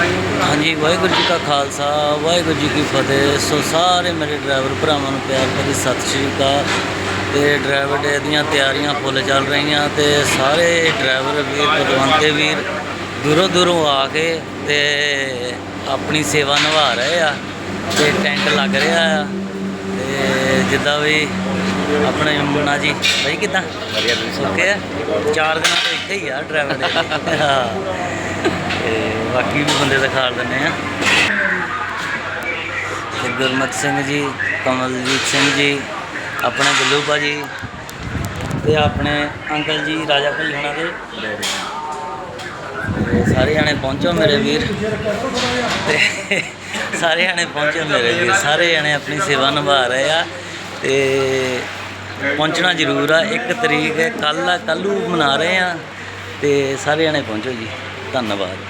ਹਾਂਜੀ ਵਾਹਿਗੁਰੂ ਜੀ ਕਾ ਖਾਲਸਾ ਵਾਹਿਗੁਰੂ ਜੀ ਕੀ ਫਤਿਹ। ਸੋ ਸਾਰੇ ਮੇਰੇ ਡਰਾਈਵਰ ਭਰਾਵਾਂ ਨੂੰ ਪਿਆਰ ਭਰੀ ਸਤਿ ਸ਼੍ਰੀ ਅਕਾਲ। ਤੇ ਡਰਾਈਵਰ ਡੇ ਦੀਆਂ ਤਿਆਰੀਆਂ ਫੁੱਲ ਚੱਲ ਰਹੀਆਂ ਤੇ ਸਾਰੇ ਡਰਾਈਵਰ ਵੀਰ ਪਦਵੰਤੇ ਵੀਰ ਦੂਰੋਂ ਦੂਰੋਂ ਆ ਕੇ ਤੇ ਆਪਣੀ ਸੇਵਾ ਨਿਭਾ ਰਹੇ ਆ ਤੇ ਟੈਂਟ ਲੱਗ ਰਿਹਾ ਆ। ਤੇ ਜਿੱਦਾਂ ਵੀ ਆਪਣੇ ਮੁੰਨਾ ਜੀ ਬਈ ਕਿਦਾਂ? ਵਧੀਆ ਤੁਸੀਂ ਓਕੇ ਚਾਰ ਦਿਨਾਂ ਤੋਂ ਇੱਥੇ ਹੀ ਆ ਡਰਾਈਵਰ ਦੇ ਹਾਂ। ਤੇ ਬਾਕੀ ਵੀ ਬੰਦੇ ਦਿਖਾ ਦਿੰਦੇ ਆ। ਤੇ ਗੁਰਮਤ ਸਿੰਘ ਜੀ, ਕਮਲਜੀਤ ਸਿੰਘ ਜੀ, ਆਪਣੇ ਗੁੱਲੂ ਭਾਜੀ ਤੇ ਆਪਣੇ ਅੰਕਲ ਜੀ, ਰਾਜਾ ਭਾਈ ਹੋਣਾ ਦੇ। ਤੇ ਸਾਰੇ ਜਾਣੇ ਪਹੁੰਚੋ ਮੇਰੇ ਵੀਰ। ਤੇ ਸਾਰੇ ਜਾਣੇ ਪਹੁੰਚੋ ਮੇਰੇ ਵੀਰ। ਸਾਰੇ ਜਾਣੇ ਆਪਣੀ ਸੇਵਾ ਨਿਭਾ ਰਹੇ ਆ। ਤੇ ਪਹੁੰਚਣਾ ਜ਼ਰੂਰ ਆ। ਇੱਕ ਤਰੀਕ ਹੈ। ਕੱਲ ਆ ਕੱਲੂ ਮਨਾ ਰਹੇ ਆ। ਤੇ ਸਾਰੇ ਜਾਣੇ ਪਹੁੰਚੋ ਜੀ। ਧੰਨਵਾਦ।